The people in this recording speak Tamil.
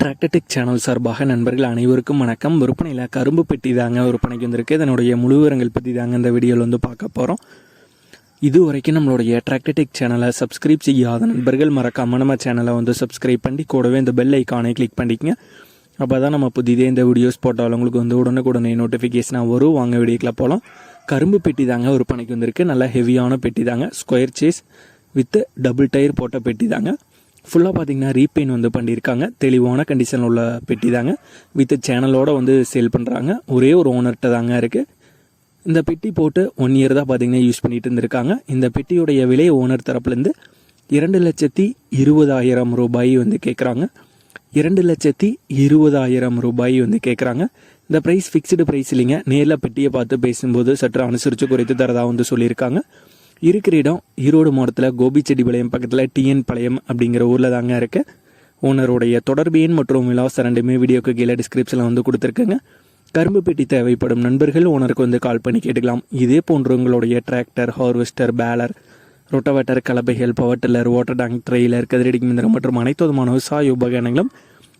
டிராக்டர்டெக் சேனல் சார்பாக நண்பர்கள் அனைவருக்கும் வணக்கம். விற்பனையில் கரும்பு பெட்டி தாங்க விற்பனைக்கு வந்திருக்கு. இதனுடைய முழு விவரங்கள் பற்றி தாங்க இந்த வீடியோவில் வந்து பார்க்க போகிறோம் இது வரைக்கும் நம்மளுடைய ட்ராக்டடிக் சேனலை சப்ஸ்கிரைப் செய்யாத நண்பர்கள் மறக்காம நம்ம சேனலை வந்து சப்ஸ்கிரைப் பண்ணி கூடவே இந்த பெல் ஐக்கானை கிளிக் பண்ணிக்கங்க. அப்போ தான் நம்ம புதிதே இந்த வீடியோஸ் போட்டால் உங்களுக்கு வந்து உடனுக்குடனே நோட்டிஃபிகேஷனாக வரும். வாங்க வீடியோக்கில் போகலாம் கரும்பு பெட்டி தாங்க விற்பனைக்கு வந்திருக்கு. நல்லா ஹெவியான பெட்டி தாங்க. Square chassis with double tyre போட்ட பெட்டி தாங்க. ஃபுல்லாக பார்த்தீங்கன்னா ரீபெயின் வந்து பண்ணியிருக்காங்க. தெளிவான கண்டிஷனில் உள்ள பெட்டி தாங்க. வித் சேனலோடு வந்து சேல் பண்ணுறாங்க ஒரே ஒரு ஓனர்கிட்ட தாங்க இருக்குது இந்த பெட்டி போட்டு ஒன் இயர் தான் பார்த்தீங்கன்னா யூஸ் பண்ணிட்டு இருந்திருக்காங்க. இந்த பெட்டியுடைய விலை ஓனர் தரப்புலேருந்து இரண்டு லட்சத்தி இருபதாயிரம் ரூபாய் வந்து கேட்குறாங்க இரண்டு லட்சத்தி இருபதாயிரம் ரூபாய் வந்து கேட்குறாங்க இந்த ப்ரைஸ் ஃபிக்ஸ்டு ப்ரைஸ் இல்லைங்க. நேரில் பெட்டியை பார்த்து பேசும்போது சற்று அனுசரித்து குறைத்து தரதாக வந்து சொல்லியிருக்காங்க. இருக்கிற இடம் ஈரோடு மாவட்டத்தில் கோபிச்செட்டிப்பாளையம் பக்கத்தில் டிஎன் பாளையம் அப்படிங்கிற ஊரில் தாங்க இருக்குது ஓனருடைய தொடர்பு எண் மற்றும் விலாச ரெண்டுமே வீடியோக்கு கீழே டிஸ்கிரிப்ஷனில் வந்து கொடுத்துருக்கேங்க. கரும்பு பெட்டி தேவைப்படும் நண்பர்கள் ஓனருக்கு வந்து கால் பண்ணி கேட்டுக்கலாம். இதே போன்று உங்களுடைய tractor harvester baler rotavator கலப்பைகள் power tiller water tank trailer கதிரடி மிந்திரம் மற்றும் அனைத்து விதமான விவசாய உபகரணங்களும்